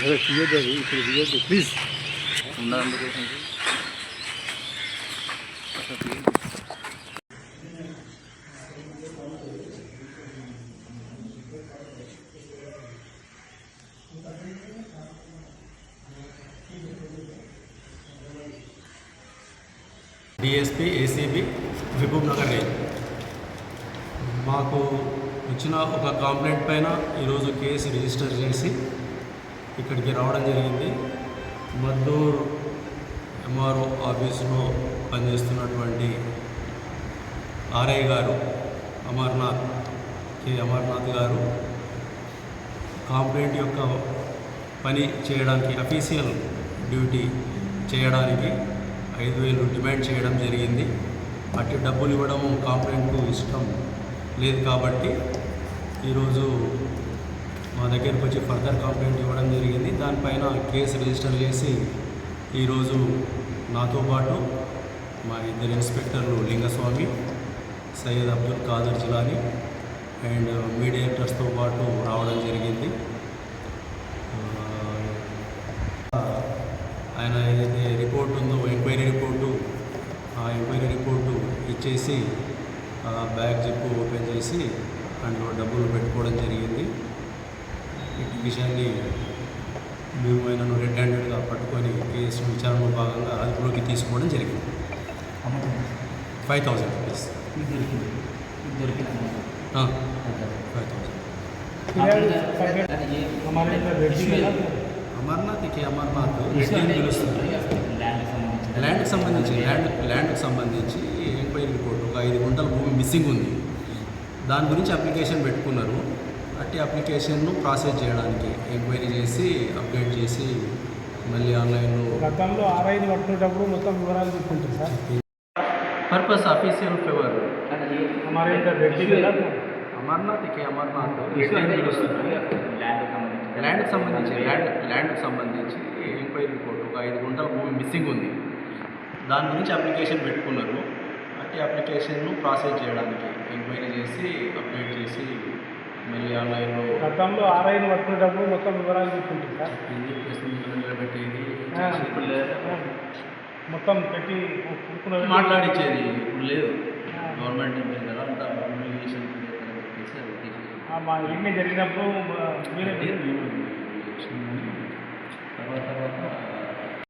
అదే తీయద్దు అది ఇప్పుడు తీయద్దు please DSP ACB Mahabubnagar range మాకు వచ్చిన ఒక కంప్లైంట్ పైన ఈరోజు కేసు రిజిస్టర్ చేసి ఇక్కడికి రావడం జరిగింది. మద్దూర్ ఎంఆర్ఓ ఆఫీసులో పనిచేస్తున్నటువంటి ఆర్ఐ గారు అమర్నాథ్ కె. అమర్నాథ్ గారు కాంప్లైంట్ యొక్క పని చేయడానికి అఫీషియల్ డ్యూటీ చేయడానికి ఐదు వేలు డిమాండ్ చేయడం జరిగింది. అట్టి డబ్బులు ఇవ్వడం కాంప్లైంట్కు ఇష్టం లేదు కాబట్టి ఈరోజు మా దగ్గరికి వచ్చి ఫర్దర్ కంప్లైంట్ ఇవ్వడం జరిగింది. దానిపైన కేసు రిజిస్టర్ చేసి ఈరోజు నాతో పాటు మా ఇద్దరు ఇన్స్పెక్టర్లు లింగస్వామి సయ్యద్ అబ్దుల్ ఖాదర్ జిలాని అండ్ మీడియేటర్స్తో పాటు రావడం జరిగింది. ఆయన ఏదైతే రిపోర్ట్ ఉందో ఎంక్వైరీ రిపోర్టు ఆ ఎంక్వైరీ రిపోర్టు ఇచ్చేసి బ్యాగ్ జిప్పు ఓపెన్ చేసి అందులో డబ్బులు పెట్టుకోవడం జరిగింది. ఈ విషయాన్ని మేము ఆయనను రెడ్ హ్యాండెడ్గా పట్టుకొని కేసు విచారణలో భాగంగా అదుపులోకి తీసుకోవడం జరిగింది. Five thousand rupees. Five thousand Amarnath K Amarnath Reddy అని పిలుస్తుంది ల్యాండ్కి సంబంధించి ల్యాండ్ ల్యాండ్కి సంబంధించి ఎంక్వైరీ రిపోర్ట్ ఒక ఐదు గుంటల భూమి మిస్సింగ్ ఉంది. దాని గురించి అప్లికేషన్ పెట్టుకున్నారు. అట్టి అప్లికేషన్ను ప్రాసెస్ చేయడానికి ఎంక్వైరీ చేసి అప్డేట్ చేసి మళ్ళీ ఆన్లైన్లో గతంలో ఆర్ఐని కట్టుకునేటప్పుడు మొత్తం వివరాలు చెప్పుకుంటారు sir. Purpose official favour Amarnath K Amarnath. ల్యాండ్కి సంబంధించి? ల్యాండ్ ల్యాండ్కి సంబంధించి. ఎంక్వైరీ రిపోర్ట్ ఒక ఐదు గుంటల భూమి మిస్సింగ్ ఉంది. దాని గురించి అప్లికేషన్ పెట్టుకున్నారు. అట్టి అప్లికేషన్ను ప్రాసెస్ చేయడానికి ఎంక్వైరీ చేసి అప్డేట్ చేసి మళ్ళీ ఆన్లైన్లో గతంలో ఆర్ఐని పట్టుకునేటప్పుడు మొత్తం వివరాలు తీసుకుంటారు సార్. నిలబెట్టేది. మొత్తం పెట్టి మాట్లాడించేది ఇప్పుడు లేదు. గవర్నమెంట్ ఎంప్లాయీ కదా అంతా మా ఇవన్నీ జరిగినప్పుడు మీరే తర్వాత తర్వాత